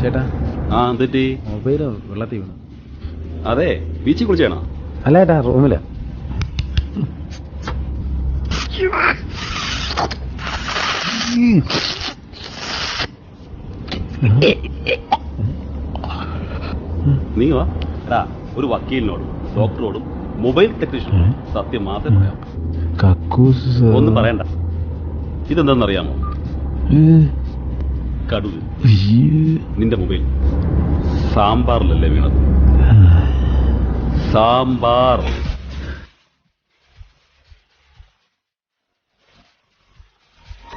ചേട്ടാ അതെ ബീച്ചിൽ കുളിച്ചാണോ? അല്ല ചേട്ടാ റൂമിൽ. Mm. നീ വാ ഒരു വക്കീലിനോടും ഡോക്ടറോടും മൊബൈൽ ടെക്നീഷ്യനോടും സത്യം മാത്രമേ പറയാം കക്കൂസ് ഒന്നും പറയണ്ട. ഇതെന്താണെന്നറിയാമോ കടുവ്. നിന്റെ മൊബൈൽ. സാമ്പാറിലല്ലേ വീണത്? സാമ്പാർ.